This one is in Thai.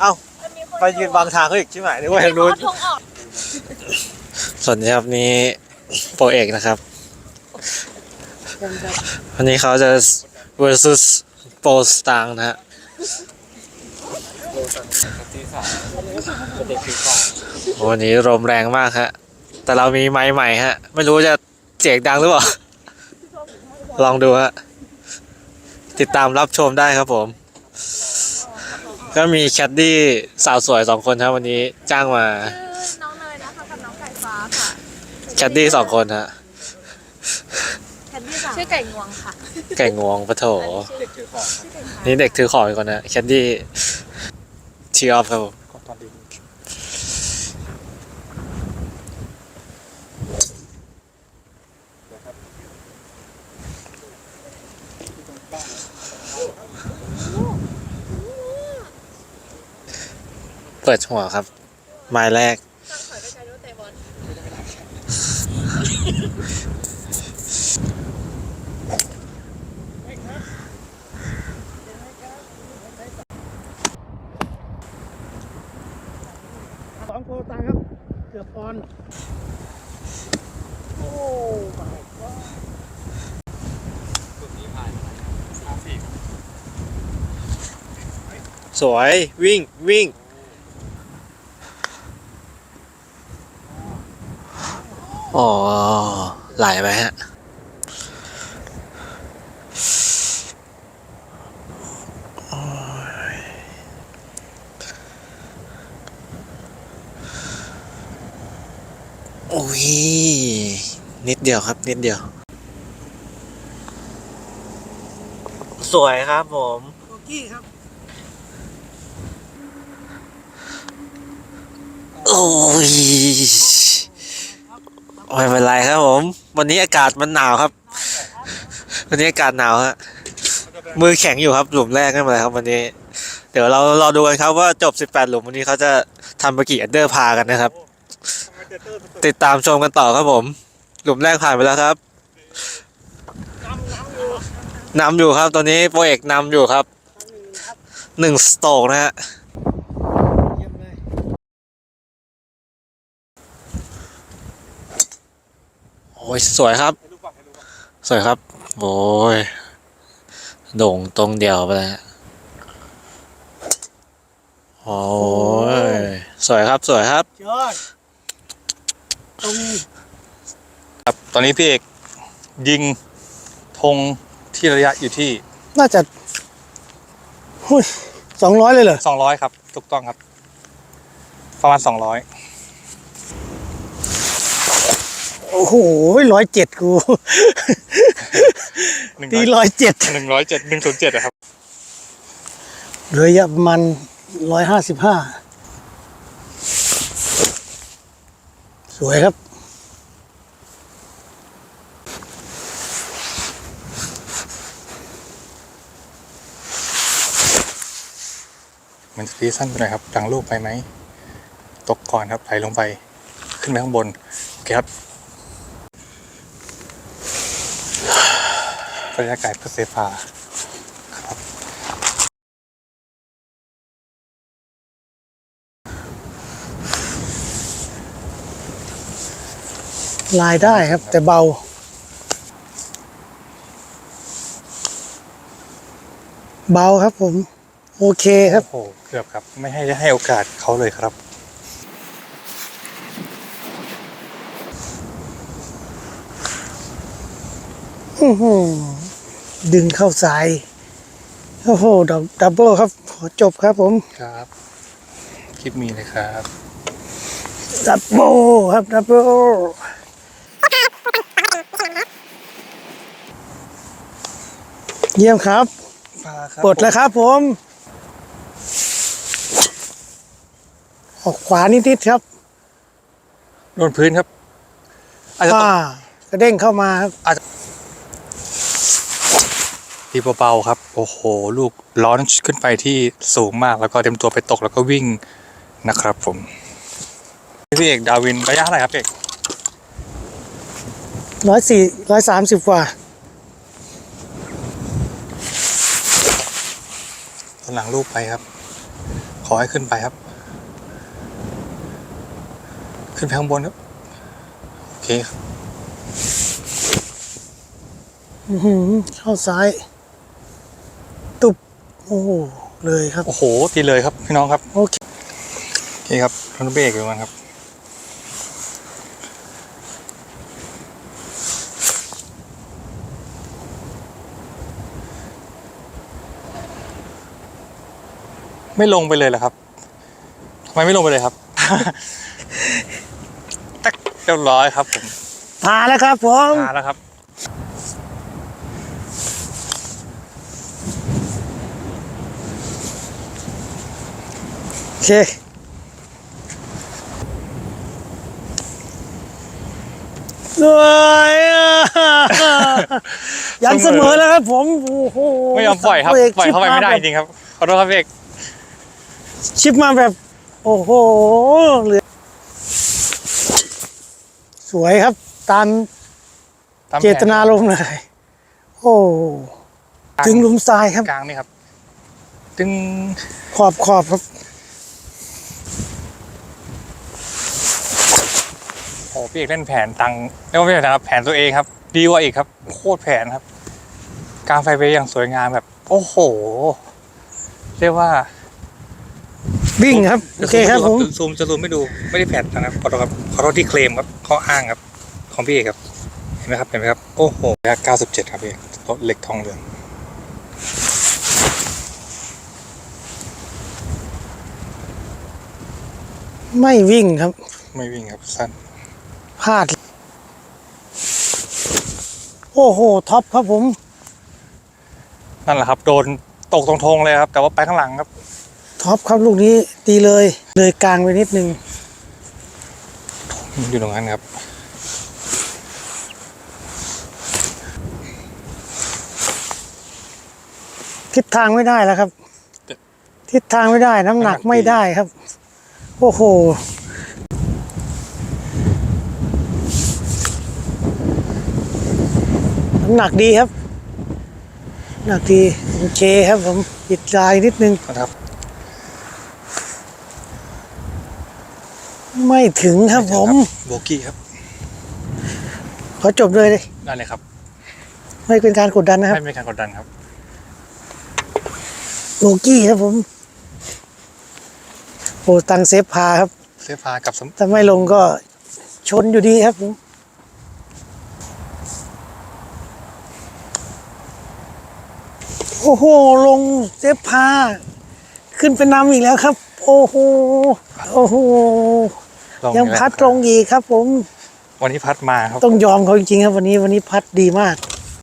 เอ้าไปยืนบังทางเขาอีกใช่ไหมนึกว่าทางนู้นทงออกส่วนนี้ครับนี่โปรเอกนะครับ วันนี้เขาจะ versus โปรสตางนะฮะวันนี้ลมแรงมากฮะ แต่เรามีไม้ใหม่ฮะ ไม่รู้จะเสียงดังหรือเปล่า ลองดูฮะ ติดตามรับชมได้ครับผม ก็มีแคดดี้สาวสวยสองคนครับวันนี้จ้างมา ชื่อน้องเนยนะคะกับน้องไก่ฟ้าค่ะแคดดี้สองคนฮะ แคดดี้สามชื่อไก่งวงค่ะไก่งวงปะโถ เด็กถือของชื่อไก่ฟ้านี่เด็กถือของอีกคนนะแคดดี้ทีออฟครับผม เปิดหัวครับ ไม้แรกตั้งถอยไปไกลด้วยเตะบอลสองโคตังครับ เกือบออน โอ้ my god สวยวิ่งวิ่ง อ๋อ ไหลไปฮะโอ้ย นิดเดียวครับ นิดเดียว สวยครับผมโอกี้ครับ โอ้ย ไม่เป็นไรครับผม วันนี้อากาศมันหนาวครับ วันนี้อากาศหนาวฮะมือแข็งอยู่ครับหลุมแรกไม่เป็นไรครับ วันนี้ เดี๋ยวเรารอดูกันครับว่าจบ 18 หลุมวันนี้เขาจะทำไปกี่อันเดอร์พากันนะครับ ติดตามชมกันต่อครับผม หลุมแรกผ่านไปแล้วครับนำอยู่ครับตอนนี้โปรเอกนำอยู่ครับหนึ่งสโตกนะฮะ เยี่ยมเลย โอ้ยสวยครับ สวยครับ โอ้ยโด่งตรงเดียวไปเลยฮะโอ้ยสวยครับสวยครับยอดตรงครับตอนนี้พี่เอกยิงธงที่ระยะอยู่ที่น่าจะหุ้ยสองร้อยเลยเหรอ200ครับ ถูกต้องครับ ประมาณ200 โอ้โหร้อยเจ็ดกูตีร้อยเจ็ดหนึ่งร้อยเจ็ดหนึ่งศูนย์เจ็ดครับเหลืออยะประมาณร้อยห้าสิบห้าสวยครับ มันจะตีสั้นไปหน่อยครับดังลูกไปไหม ตกก่อนครับไหลลงไป ขึ้นไปข้างบน โอเคครับ บรรยากาศเพื่อเซฟาครับลายได้ครับ แต่เบาเบาครับผม โอเคครับโอ้เกือบครับ ไม่ให้ให้โอกาสเขาเลยครับ อื้อหือ ดึงเข้าสาย โอ้โหดับดับเบิลครับขอจบครับผม ครับ คลิปมีเลยครับ ดับเบิลครับ ดับเบิลเยี่ยมครับปลดแล้วครับผม ออกขวานิดๆครับ โดนพื้นครับอาจจะตอ่ากกระเด้งเข้ามาครับ ตีเบาๆครับ โอ้โห ลูกร้อนขึ้นไปที่สูงมากแล้วก็เต็มตัวไปตกแล้วก็วิ่งนะครับผมพี่เอกดาวินระยะเท่าไหร่ครับพี่เอกร้อยสี่ร้อยสามสิบกว่าตอนหลังลูกไปครับ ขอให้ขึ้นไปครับ ขึ้นไปข้างบนครับ โอเคครับอื้อหือเข้าซ้ายตุบ โอ้โหเลยครับ โอ้โห ตีเลยครับพี่น้องครับ โอเคโอเคครับรถเบรกอยู่มันครับ ไม่ลงไปเลยเหรอครับทำไมไม่ลงไปเลยครับตักเรียบร้อยครับผมผ่านแล้วครับผมมาแล้วครับ เคเลยอะ ยันเสมอแล้วครับผม โอ้โหไม่ยอมปล่อยครับบปล่อยเข้าไปไม่ได้จริงครับ ขอโทษครับพี่เอกชิปมาแบบ โอ้โหเหลือ สวยครับ ตามตามแผเจตนาลมณ์เลย โอ้ถึงหลุมทรายครับ กลางนี่ครับตึงขอบขอบครับ โอ้พี่เอกเล่นแผนตังเรียกว่าไม่ใช่แผนครับแผนตัวเองครับ ดีกว่าอีกครับโคตรแผนครับกลางไฟเวย์อย่างสวยงามแบบ โอ้โห เรียกว่าวิ่งครับ โอเคครับผมจะซูมจะซูมไม่ดูไม่ได้แผนนะครับขอโทษครับขอโทษที่เคลมครับข้ออ้างครับ ของพี่เอกครับเห็นไหมครับเห็นไหมครับโอ้โหเก้าสิบเจ็ดครับพี่เอกรถเหล็กทองเหลืองไม่วิ่งครับ ไม่วิ่งครับสั้น พลาด โอ้โห ท็อปครับผม นั่นแหละครับ โดนตกตรงทงเลยครับ แต่ว่าไปข้างหลังครับ ท็อปครับลูกนี้ตีเลย เลยกลางไปนิดนึง อยู่ตรงนั้นครับ ทิศทางไม่ได้แล้วครับ ทิศทางไม่ได้น้ำหนักไม่ได้ครับ โอ้โห น้ำ หนักดีครับน้ำหนักดีโอเคครับผมปิดลายนิดนึงนะครับ ไม่ถึงครับผมโบกี้ครับขอจบเลยเลยนั่นเลยครับ ไม่เป็นการกดดันนะครับ ไม่มีการกดดันครับโลกี้ครับผมโอ้ตังเซฟพาครับเสื้อผ้ากับสมถ้าไม่ลงก็ชนอยู่ดีครับผม โอ้โห ลงเซฟพา ขึ้นเป็นนำอีกแล้วครับ โอ้โห โอ้โหลงยังอีกแล้วพัดลงอีกครับ ผม วันนี้พัดมาครับ ต้องยอมเขาจริงๆครับ วันนี้วันนี้พัดดีมาก